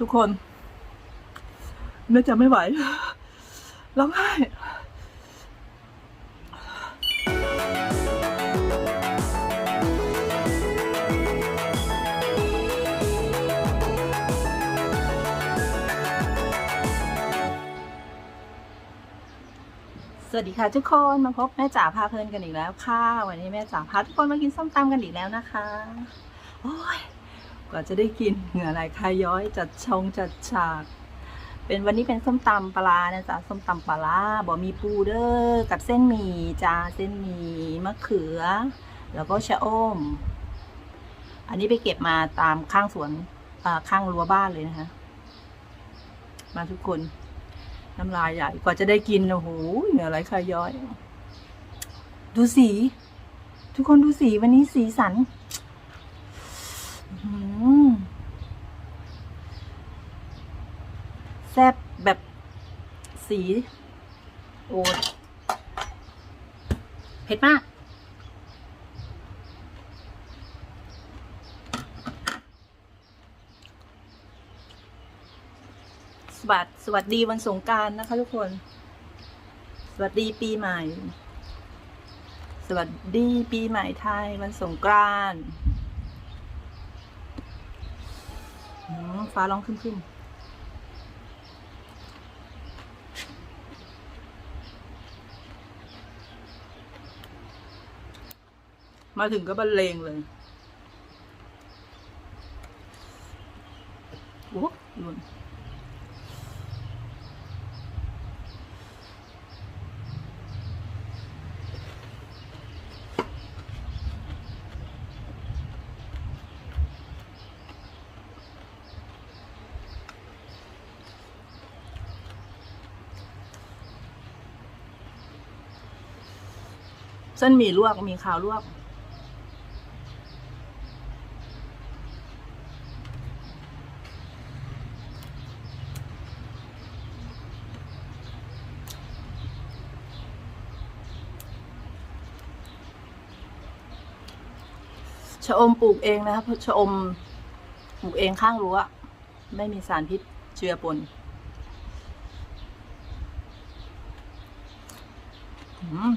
ทุกคนแม่จะไม่ไหวร้องไห้สวัสดีค่ะทุกคนมาพบแม่จ๋าพาเพลินกันอีกแล้วค่ะ วันนี้แม่จ๋าพาทุกคนมากินส้มตำกันอีกแล้วนะคะ โอ้ย กว่าจะได้กินเหงื่อไหลคายย้อยจัดชงจัดฉาก เป็นวันนี้เป็นส้มตำปลานะจ๊ะส้มตำปลาบ่มีปูเด้อกับเส้นหมี่จ้าเส้นหมี่มะเขือ แล้วก็ชะอม อันนี้ไปเก็บมาตามข้างสวนข้างรั้วบ้านเลยนะคะมาทุกคนน้ำลายใหญ่กว่าจะได้กินโอ้โหเหนือไหลคายย้อย ดูสี ทุกคนดูสีวันนี้สีสันอื้อหือ แซ่บแบบสี โอ้เผ็ดมาก สวัสดสวัสดีวันสงการนะคะทุกคน สวัสดีปีใหม่ สวัสดีปีใหม่ไทยวันสงกรานต์ฟ้าร้องขึ้นขึ้น มาถึงก็บรรเลงเลยโอ้หล่นเส้นหมี่ลวกมีขาวลวก ชะอมปลูกเองนะครับชะอมปลูกเองข้างรั้วไม่มีสารพิษเชื้อปนอืม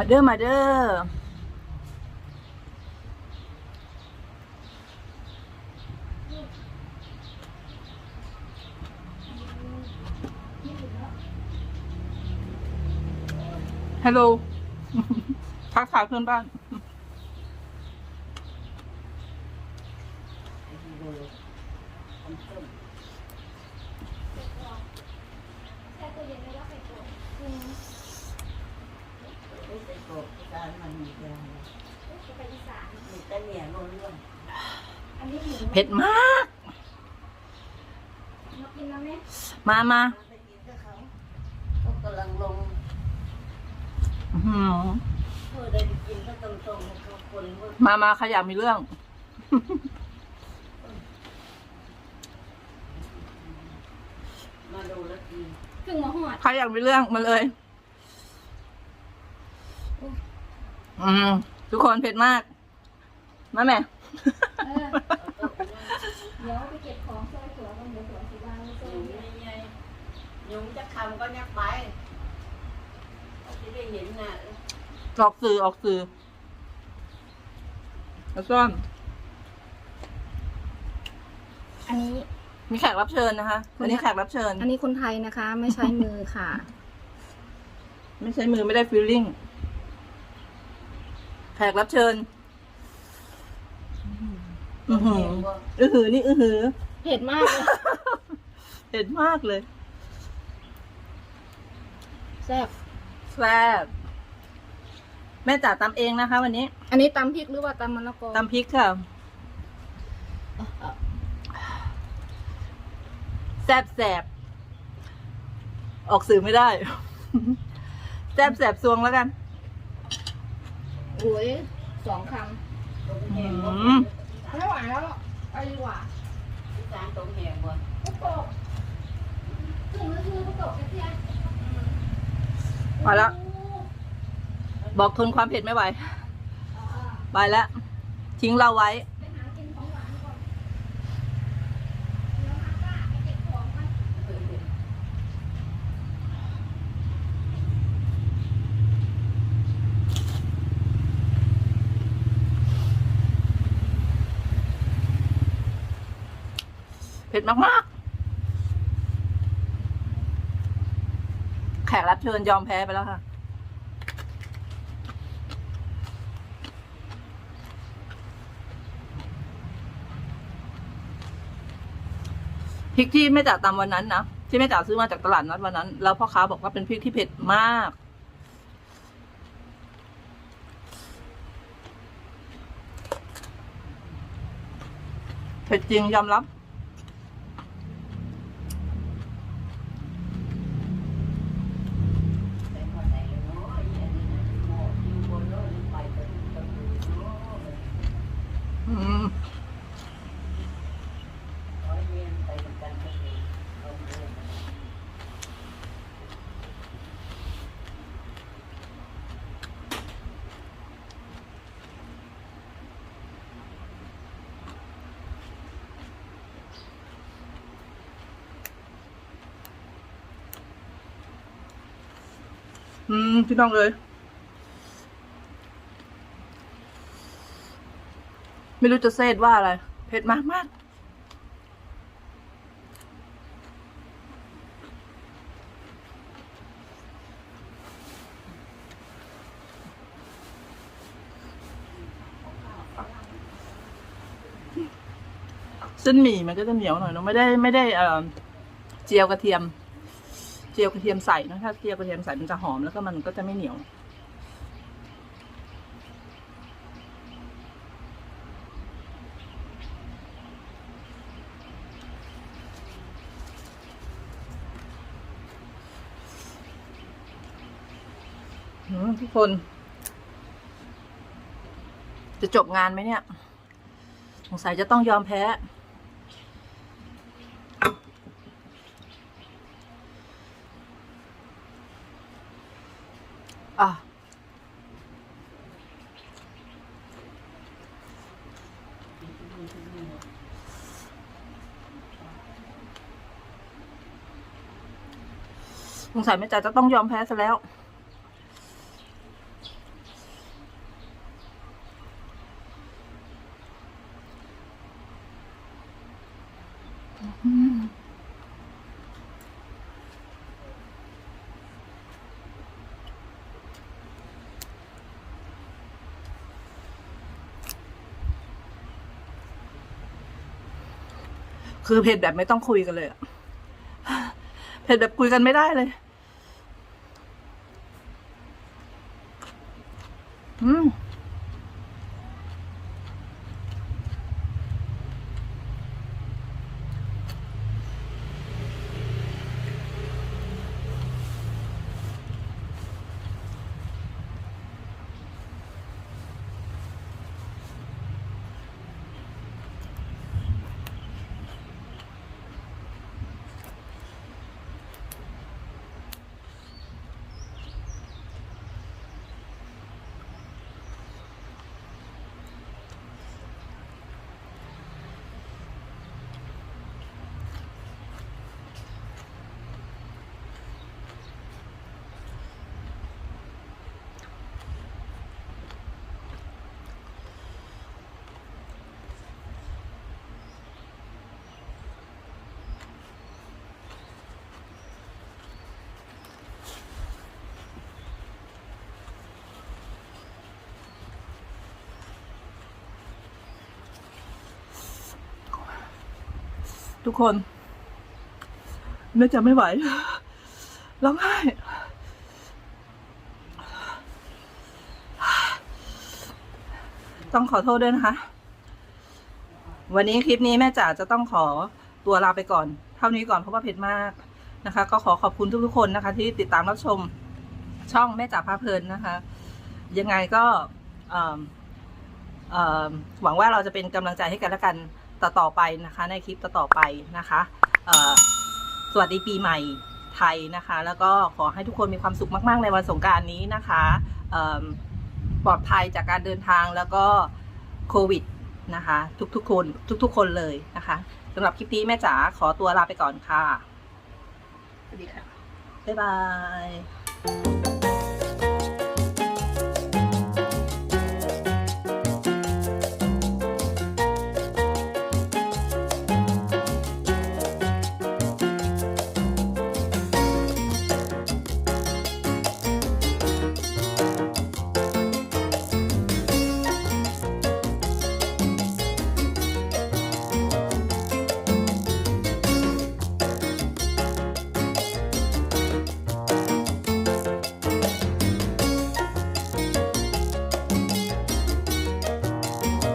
มาเด้อมาเด้อฮัลโหลทักทายเพื่อนบ้านไปโกบการมันมีแรงมีแต่เนี่ยล้นเรื่องอันนี้หมูเผ็ดมาก มากินแล้วไหมมามาไปกินกับเขาเขากำลังลงอื้อหือเพื่อได้ไปกินก็ตรงๆเขาคนว่ามามาใครอยากมีเรื่อง มาดูแล้วกินครึ่งมาหอด ใครอยากมีเรื่องมาเลย อืมทุกคนเผ็ดมากมาแม่ เออเดี๋ยวไปเก็บของซอยถั่วกันเดี๋ยวถั่วสีวางไว้ซอยยุงเนี่ยใหญ่ยุงจะคำก็ยักไปที่ได้เห็นน่ะออกสื่อออกสื่อแล้วซ่อนอันนี้ มีแขกรับเชิญนะคะวันนี้แขกรับเชิญ อันนี้คนไทยนะคะ ไม่ใช้มือค่ะ ไม่ใช้มือไม่ได้ฟีลลิ่งแขกรับเชิญ อือหืออือหือนี่อือหือเผ็ดมากเลยเผ็ดมากเลยแซ่บแซ่บแม่จ๋าตำเองนะคะ วันนี้อันนี้ตำพริกหรือว่าตำมะละกอตำพริกค่ะแซบแสบออกสื่อไม่ได้ แซบแสบซวงแล้วกัน โอ้ยสองคตรงแหงบ่อืมำไม่ไหวแล้วไปดีกว่าอีสานตรงแหงบ่ปุ๊กโกะถุงละคือปุ๊กโกะกระเทียมมาแล้ว บอกทนความเผ็ดไม่ไหวอ่าไปแล้ว ทิ้งเราไว้ ไปหากินของหวานก่อนเดี๋ยวมาป้าไปเก็บของกัน เผ็ดมากๆ แขกรับเชิญยอมแพ้ไปแล้วค่ะ พริกที่แม่จ๋าตำวันนั้นนะที่แม่จ๋าซื้อมาจากตลาดนัดวันนั้น แล้วพ่อค้าบอกว่าเป็นพริกที่เผ็ดมาก เผ็ดจริงยอมรับ ใส่หัวใจเลยเนาะไอ้อันนี้นะหม้ออยู่บนโลกนี่ไปตะลุตะลุเนาะ อืม ร้อยเมียนไปเหมือนกันก็คือเอาเรื่อง อืมพี่น้องเลย ไม่รู้จะเซตว่าอะไร เผ็ดมากมากเส้นหมี่มันก็จะเหนียวหน่อยเนอะไม่ได้ไม่ได้เอ่อเจียวกระเทียม เจียวกระเทียมใส่นะถ้าเจียวกระเทียมใส่มันจะหอมแล้วก็มันก็จะไม่เหนียวทุกคน จะจบงานไหมเนี่ย สงสัยจะต้องยอมแพ้ อะสงสัยแม่จ๋าจะต้องยอมแพ้ซะแล้ว คือเผ็ดแบบไม่ต้องคุยกันเลยอะเผ็ดแบบคุยกันไม่ได้เลย อืม ทุกคนแม่จะไม่ไหวร้องไห้ต้องขอโทษด้วยนะคะ วันนี้คลิปนี้แม่จ๋าจะต้องขอตัวลาไปก่อน เท่านี้ก่อนเพราะว่าเผ็ดมากนะคะ ก็ขอขอบคุณทุกๆคนนะคะ ที่ติดตามรับชมช่องแม่จ๋าพาเพลินนะคะ ยังไงก็หวังว่าเราจะเป็นกำลังใจให้กันและกัน ต่อต่อๆไปนะคะ ในคลิปต่อต่อๆไปนะคะเอ่อสวัสดีปีใหม่ไทยนะคะ แล้วก็ขอให้ทุกคนมีความสุขมาก ๆ ในวันสงกรารนี้นะคะเอิ่มปลอดภัยจากการเดินทางแล้วก็โควิดนะคะ ทุกๆคนทุก ๆ คนเลยนะคะสำหรับคลิปนี้แม่จ๋าขอตัวลาไปก่อนค่ะสวัสดีค่ะ บ๊ายบาย